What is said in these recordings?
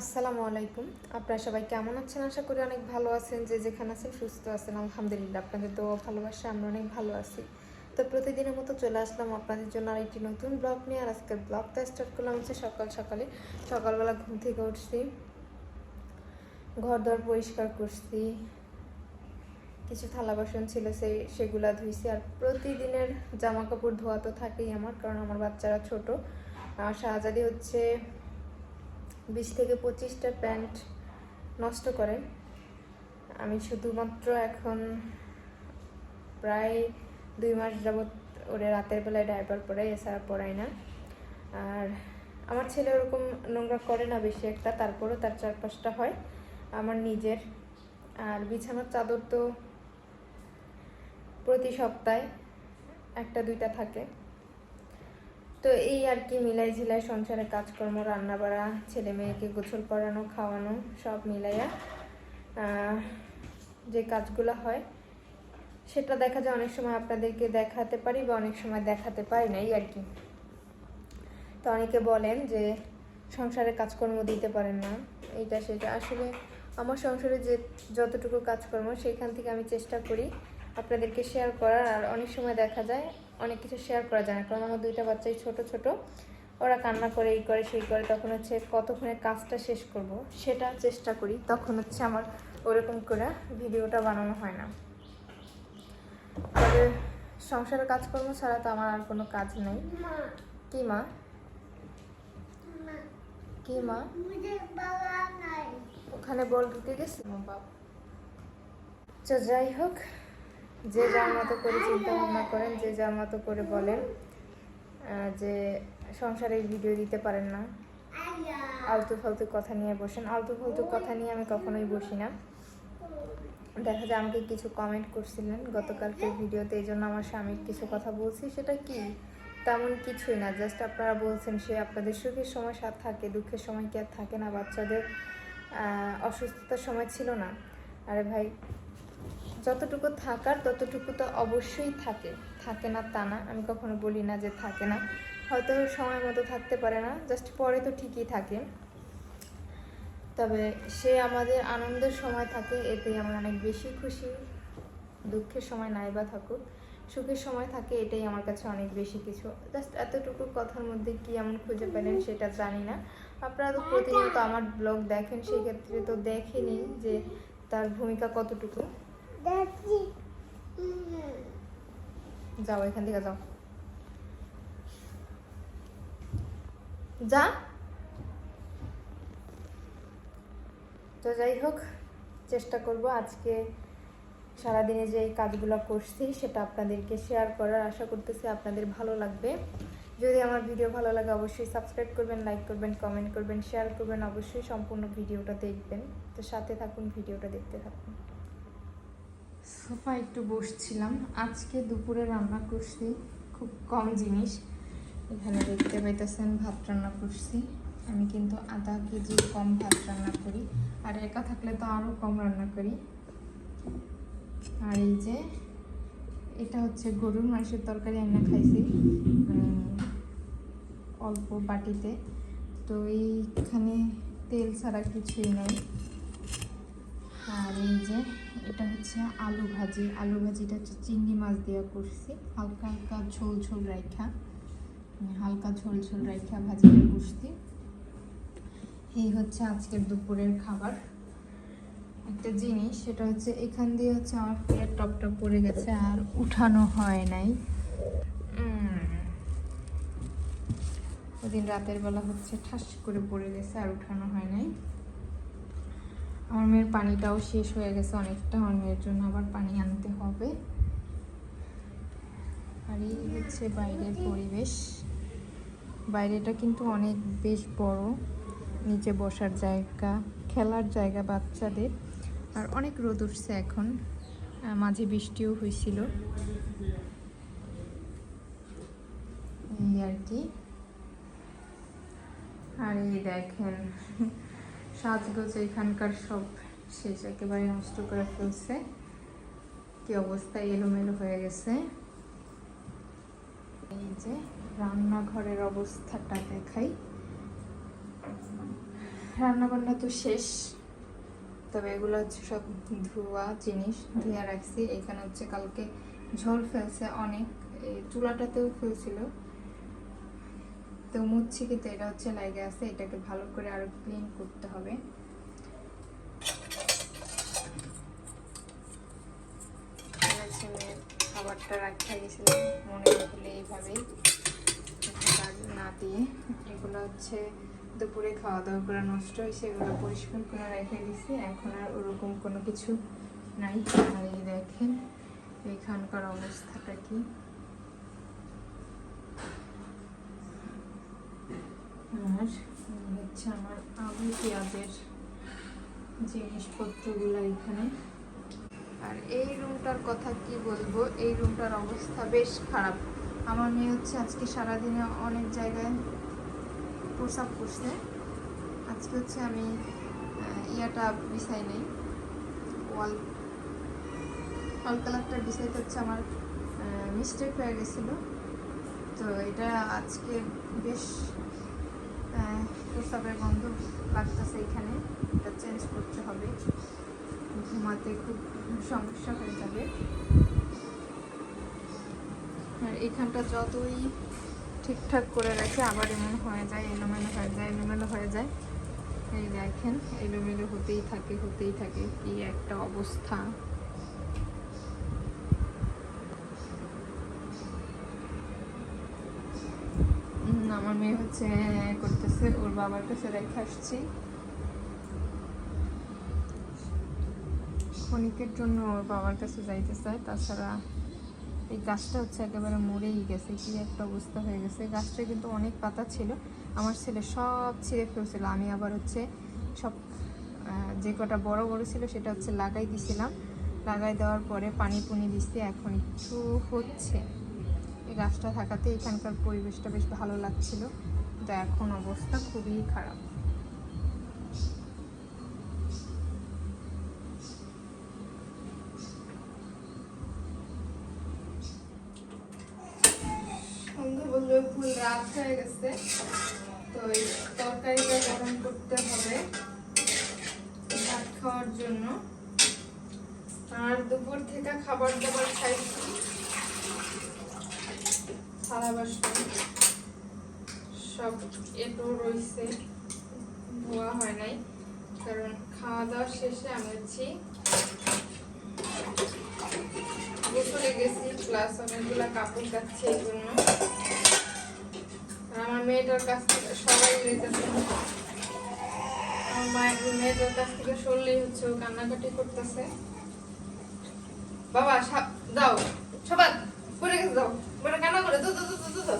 আসসালামু আলাইকুম। আপনারা সবাই কেমন আছেন? আশা করি অনেক ভালো আছেন। যে যেখানে আছেন, সুস্থ আছেন। আলহামদুলিল্লাহ, আপনাদের তো ভালোবাসা আমরা অনেক ভালো আছি। তো প্রতিদিনের মতো চলে আসলাম আপনাদের জন্য আর একটি নতুন ব্লগ নিয়ে। আর আজকে ব্লগটা স্টার্ট করলাম হচ্ছে সকাল সকালে। সকালবেলা ঘুম থেকে উঠছি ঘর দর পরিষ্কার করছি, কিছু থালা বাসন ছিল সেই সেগুলা ধুইছি। আর প্রতিদিনের জামা কাপড় ধোয়া তো থাকেই আমার, কারণ আমার বাচ্চারা ছোট। আর শাহজাদি হচ্ছে বিশ থেকে পঁচিশটা প্যান্ট নষ্ট করে। আমি শুধুমাত্র এখন প্রায় দুই মাস যাবৎ ওরে রাতের বেলায় ডাইপার পরাই এছাড়া পরাই না। আর আমার ছেলে ওরকম নোংরা করে না বেশি একটা, তারপরেও তার চার পাঁচটা হয় আমার নিজের। আর বিছানার চাদর তো প্রতি সপ্তাহে একটা দুইটা থাকে। তো এই আর কি, মিলাই ঝিলাই সংসারে কাজকর্ম রান্না বাড়া ছেলে মেয়েকে গোসল পরানো খাওয়ানো, সব মিলাইয়া যে কাজগুলো হয়, সেটা দেখা যায় অনেক সময় আপনাদেরকে দেখাতে পারি বা অনেক সময় দেখাতে পারি না, এই আর কি। তো অনেকে বলেন যে সংসারে কাজকর্ম দিতে পারেন না, এইটা সেটা। আসলে আমার সংসারে যে যতটুকু কাজকর্ম, সেখান থেকে আমি চেষ্টা করি আপনাদেরকে শেয়ার করার। আর অনেক সময় দেখা যায় অনেক কিছু শেয়ার করা যায় না। কারণ আমার দুইটা বাচ্চাই ছোট ছোট। ওরা কান্না করে এই করে সেই করে তখন হচ্ছে কতক্ষণে কাজটা শেষ করব সেটা চেষ্টা করি। তখন হচ্ছে আমার ওরকম করে ভিডিওটা বানানো হয় না। তবে সংসারের কাজকর্ম ছাড়া তো আমার আর কোনো কাজ নেই। কি মা? কি মা? ওখানে বল ঢুকে গেছে? মা বাপ তো যাই হোক যে যার মতো করে চিন্তা ভাবনা করেন, যে যার মতো করে বলেন যে সংসারে ভিডিও দিতে পারেন না। আলতু ফালতু কথা নিয়ে বসেন। আলতু ফালতু কথা নিয়ে আমি কখনোই বসি না। দেখা যায় আমাকে কিছু কমেন্ট করছিলেন গতকালকে ভিডিওতে এই জন্য আমার স্বামীর কিছু কথা বলছি। সেটা কি? তেমন কিছুই না। জাস্ট আপনারা বলছেন, সে আপনাদের সুখের সময় সাথ থাকে, দুঃখের সময় কি আর থাকে না? বাচ্চাদের অসুস্থতার সময় ছিল না। আরে ভাই যতটুকু থাকার, ততটুকু তো অবশ্যই থাকে। থাকে না তা না, আমি কখনো বলি না যে থাকে না। হয়তো সময় মতো থাকতে পারে না জাস্ট পরে তো ঠিকই থাকে। তবে সে আমাদের আনন্দের সময় থাকে, এতেই আমি অনেক বেশি খুশি। দুঃখের সময় নাই বা থাকুক, সুখের সময় থাকে, এটাই আমার কাছে অনেক বেশি কিছু। জাস্ট এতটুকু কথার মধ্যে কি এমন খুঁজে পেলেন সেটা জানি না। আপনারা তো প্রতিনিয়ত আমার ব্লগ দেখেন, সেই ক্ষেত্রে তো দেখেনি যে তার ভূমিকা কতটুকু। যাও, এখান থেকে যাও। যা। তো যাই হোক, চেষ্টা করব আজকে সারাদিনে যে কাজগুলো করছি, সেটা আপনাদেরকে শেয়ার করার। আশা করতেছি আপনাদের ভালো লাগবে। যদি আমার ভিডিও ভালো লাগে, অবশ্যই সাবস্ক্রাইব করবেন লাইক করবেন কমেন্ট করবেন শেয়ার করবেন। অবশ্যই সম্পূর্ণ ভিডিওটা দেখবেন। তো সাথে থাকুন, ভিডিওটা দেখতে থাকুন। সোফা একটু বসছিলাম। আজকে দুপুরে রান্না করছি খুব কম জিনিস। এখানে দেখতে পাইতেছেন ভাত রান্না করছি। আমি কিন্তু আধা কেজি কম ভাত রান্না করি। আর একা থাকলে তো আরও কম রান্না করি। আর এই যে, এটা হচ্ছে গরুর মাংসের তরকারি রান্না খাইছি অল্প বাটিতে। তো এইখানে তেল ছাড়া কিছুই নেই। আর এই যে এটা হচ্ছে আলু ভাজি। আলু ভাজিটা হচ্ছে চিংড়ি মাছ দেওয়া করছি। হালকা হালকা ঝোল ঝোল রাইখা। হালকা ঝোল ঝোল রাইখা ভাজিটা করছি এই হচ্ছে আজকের দুপুরের খাবার। একটা জিনিস, সেটা হচ্ছে এখান দিয়ে হচ্ছে আমার ফের টপটা পড়ে গেছে আর উঠানো হয় নাই। ওদিন রাতের বেলা হচ্ছে ঠাস করে পড়ে গেছে আর উঠানো হয় নাই। আমার পানিটাও শেষ হয়ে গেছে অনেকটা মেয়ের জন্য আবার পানি আনতে হবে। আর এই হচ্ছে বাইরের পরিবেশ। বাইরেটা কিন্তু অনেক বেশ বড়, নিচে বসার জায়গা, খেলার জায়গা বাচ্চাদের। আর অনেক রোদ উঠছে এখন মাঝে বৃষ্টিও হয়েছিল। এই আর কি। আর এই দেখেন, সাজগোজ এখানকার সব। শেষ, একেবারে নষ্ট করে ফেলছে। কি অবস্থা, এলোমেলো হয়ে গেছে। এই যে রান্নাঘরের অবস্থাটা দেখাই। রান্না বান্না তো শেষ, তবে এগুলো হচ্ছে সব ধোয়া জিনিস, ধুয়ে রাখছি। এখানে হচ্ছে কালকে ঝোল ফেলছে অনেক, এই চুলাটাতেও ফেলছিল। তো মুচ্ছি কিন্তু এটা হচ্ছে লাগে আছে, এটাকে ভালো করে আরও ক্লিন করতে হবে এটা হচ্ছে মেয়ের খাবারটা রাখা গেছিলাম মনে রাখলে এইভাবেই। না দিয়ে এগুলো হচ্ছে দুপুরে খাওয়া দাওয়া করে নষ্ট হয়েছে, এগুলো পরিষ্কার করে রেখে দিছি এখন আর ওরকম কোনো কিছু নাই। আর এই দেখেন, এখানকার অবস্থাটা কি। আর হচ্ছে আমার আলু পেঁয়াজের জিনিসপত্রগুলো এখানে। আর এই রুমটার কথা কি বলব? এই রুমটার অবস্থা বেশ খারাপ। আমার মেয়ে হচ্ছে আজকে সারাদিনে অনেক জায়গায় প্রসাব করছে। আজকে হচ্ছে আমি ইয়াটা বিছাই নেই। ওয়াল ওয়াল কালারটা বিছাইতে হচ্ছে আমার মিস্টেক হয়ে গেছিল। তো এটা আজকে বেশ প্রসাবের গন্ধ লাগতেছে এখানে। এটা চেঞ্জ করতে হবে। ঘুমাতে খুব সমস্যা হয়ে যাবে। আর এখানটা যতই ঠিকঠাক করে রাখে, আবার এমন হয়ে যায়, এলোমেলো হয়ে যায়, এলোমেলো হয়ে যায়। এই দেখেন, এলোমেলো হতেই থাকে হতেই থাকে, কি একটা অবস্থা। আমার মেয়ে হচ্ছে করতেছে, ওর বাবার কাছে রেখে আসছি। ক্ষণিকের জন্য ওর বাবার কাছে যাইতে চায় তাছাড়া এই গাছটা হচ্ছে একেবারে মরেই গেছে, কি একটা অবস্থা হয়ে গেছে। গাছটা কিন্তু অনেক পাতা ছিল, আমার ছেলে সব ছিঁড়ে ফেলছিল। আমি আবার হচ্ছে সব যে কটা বড় বড় ছিল সেটা হচ্ছে লাগাই দিছিলাম। লাগাই দেওয়ার পরে পানি পুনি দিচ্ছি এখন একটু হচ্ছে। এই গাছটা থাকাতে এখানকার পরিবেশটা বেশ ভালো লাগছিল। কিন্তু এখন অবস্থা খুবই খারাপ। ফুল রাত হয়ে গেছে। তো এই তরকারিটা গরম করতে হবে। ভাত খাওয়ার জন্য। আর দুপুর থেকে খাবার দাবার খাইছি। থালা বাসন সব এটো রয়েছে ধোয়া হয় নাই, কারণ খাওয়া দাওয়া শেষে গোসলে গেছি প্লাস অনেকগুলা কাপড় কাচ্ছে এই জন্য। আমার মেয়েটার কাছ থেকে সবাই লেগেছে আমার মায়ের মেয়েটার কাছ থেকে সরলেই হচ্ছে ও কান্নাকাটি করতেছে। বাবা দাও সবাই পড়ে গেছে দাও বলে কান্না করে দো দো দো দো, দো দো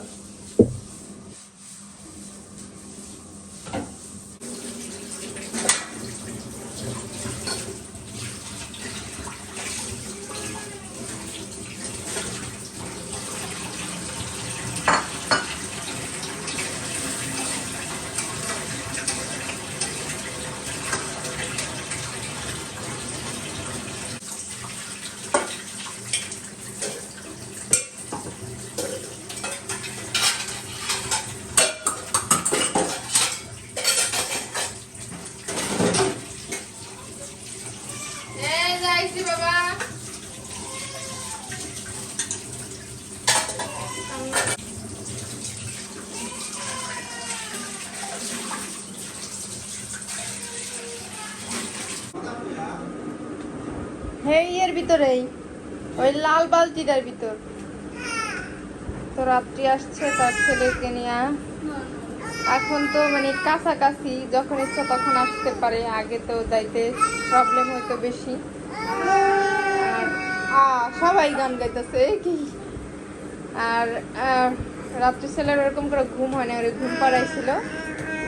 এই যাইছি বাবা হে ইয়ের ভিতরেই, ওই লাল বালতিটার ভিতর। তো রাত্রি আসছে তার ছেলেকে নিয়ে। এখন তো মানে কাছাকাছি, যখন ইচ্ছা তখন আসতে পারে, আগে তো যাইতে প্রবলেম হইতো বেশি। আর সবাই গান গাইতেছে, কি? আর রাত্রি ছেলের ওরকম করে ঘুম হয় না ওর ঘুম পাড়াইছিল।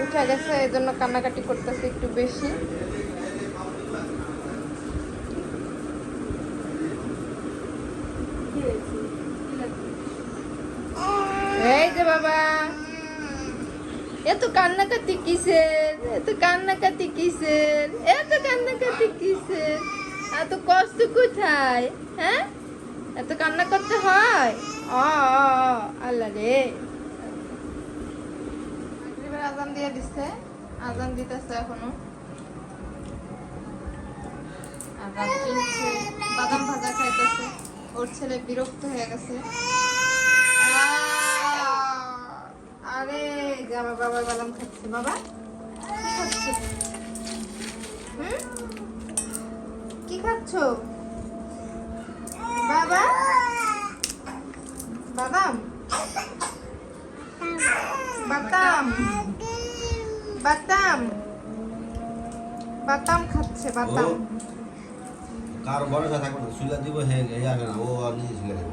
উঠে গেছে এই জন্য কান্নাকাটি করতেছে একটু বেশি এই যে বাবা। এত কান্নাকাটি কিসের? এত কান্নাকাটি কিসের? এত কান্নাকাটি কিসের? এত কষ্ট কোথায়? হ্যাঁ? এত কান্না করতে হয়? অ আল্লাহ রে। আজান দিয়ে দিচ্ছে আজান দিতেছে এখনও। আর বাদাম ভাজা খাইতেছে। ওর ছেলে বিরক্ত হয়ে গেছে আহ! আরে যে আমার বাবা বাদাম খাচ্ছে, বাবা। কি খাচ্ছ? বাবা? বাদাম? বাদাম। বাদাম। বাদাম খাচ্ছে, বাদাম। কার ভরসা থাকবে না সুইলা দিব হে হে যাবে না। ও আর নিজে দেবে।